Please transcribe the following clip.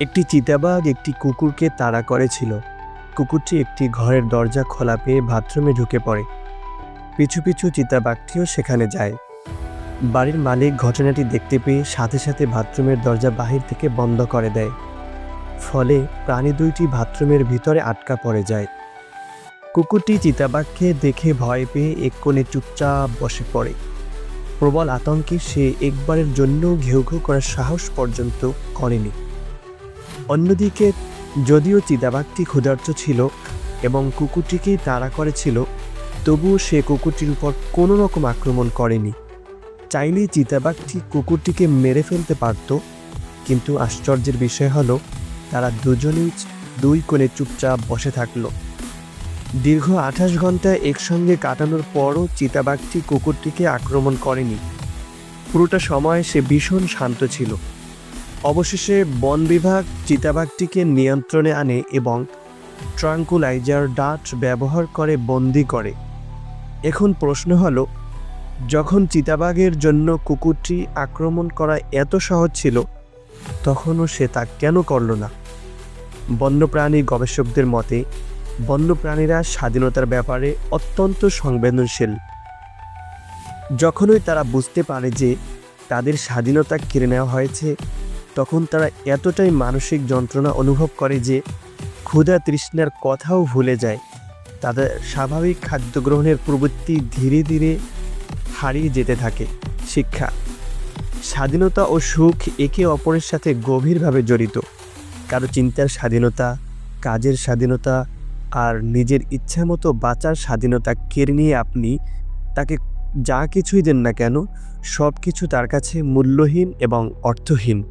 একটি চিতাবাঘ একটি কুকুরকে তাড়া করেছিল। কুকুরটি একটি ঘরের দরজা খোলা পেয়ে বাথরুমে ঢুকে পড়ে। পিছু পিছু চিতাবাঘটিও সেখানে যায়। বাড়ির মালিক ঘটনাটি দেখতে পেয়ে সাথে সাথে বাথরুমের দরজা বাহির থেকে বন্ধ করে দেয়। ফলে প্রাণী দুইটি বাথরুমের ভিতরে আটকা পড়ে যায়। কুকুরটি চিতাবাঘকে দেখে ভয় পেয়ে এক কোণে চুপচাপ বসে পড়ে। প্রবল আতঙ্কে সে একবারের জন্য ঘেউ ঘেউ করার সাহস পর্যন্ত করেনি। অন্যদিকে, যদিও চিতাবাঘটি ক্ষুধার্ত ছিল এবং কুকুরটিকেই তাড়া করেছিল, তবুও সে কুকুরটির উপর কোনো রকম আক্রমণ করেনি। চাইলেই চিতাবাঘটি কুকুরটিকে মেরে ফেলতে পারত, কিন্তু আশ্চর্যের বিষয় হলো, তারা দুজনেই দুই কোণে চুপচাপ বসে থাকল। দীর্ঘ আঠাশ ঘণ্টা একসঙ্গে কাটানোর পরও চিতাবাঘটি কুকুরটিকে আক্রমণ করেনি। পুরোটা সময় সে ভীষণ শান্ত ছিল। অবশেষে বন বিভাগ চিতাবাঘটিকে নিয়ন্ত্রণে আনে এবং ট্রাঙ্কুলাইজার ডাট ব্যবহার করে বন্দি করে। এখন প্রশ্ন হলো, যখন চিতাবাঘের জন্য কুকুরটি আক্রমণ করা এত সহজ ছিল, তখনও সে তা কেন করল না? বন্যপ্রাণী গবেষকদের মতে, বন্যপ্রাণীরা স্বাধীনতার ব্যাপারে অত্যন্ত সংবেদনশীল। যখনই তারা বুঝতে পারে যে তাদের স্বাধীনতা কেড়ে নেওয়া হয়েছে তখন তারা এতটাই মানসিক যন্ত্রণা অনুভব করে যে ক্ষুধা তৃষ্ণার কথাও ভুলে যায়। তাদের স্বাভাবিক খাদ্য গ্রহণের প্রবৃত্তি ধীরে ধীরে হারিয়ে যেতে থাকে। শিক্ষা, স্বাধীনতা ও সুখ একে অপরের সাথে গভীরভাবে জড়িত। কারও চিন্তার স্বাধীনতা, কাজের স্বাধীনতা আর নিজের ইচ্ছা মতো বাঁচার স্বাধীনতা কেড়ে নিয়ে আপনি তাকে যা কিছুই দেন না কেন সব কিছু তার কাছে মূল্যহীন এবং অর্থহীন।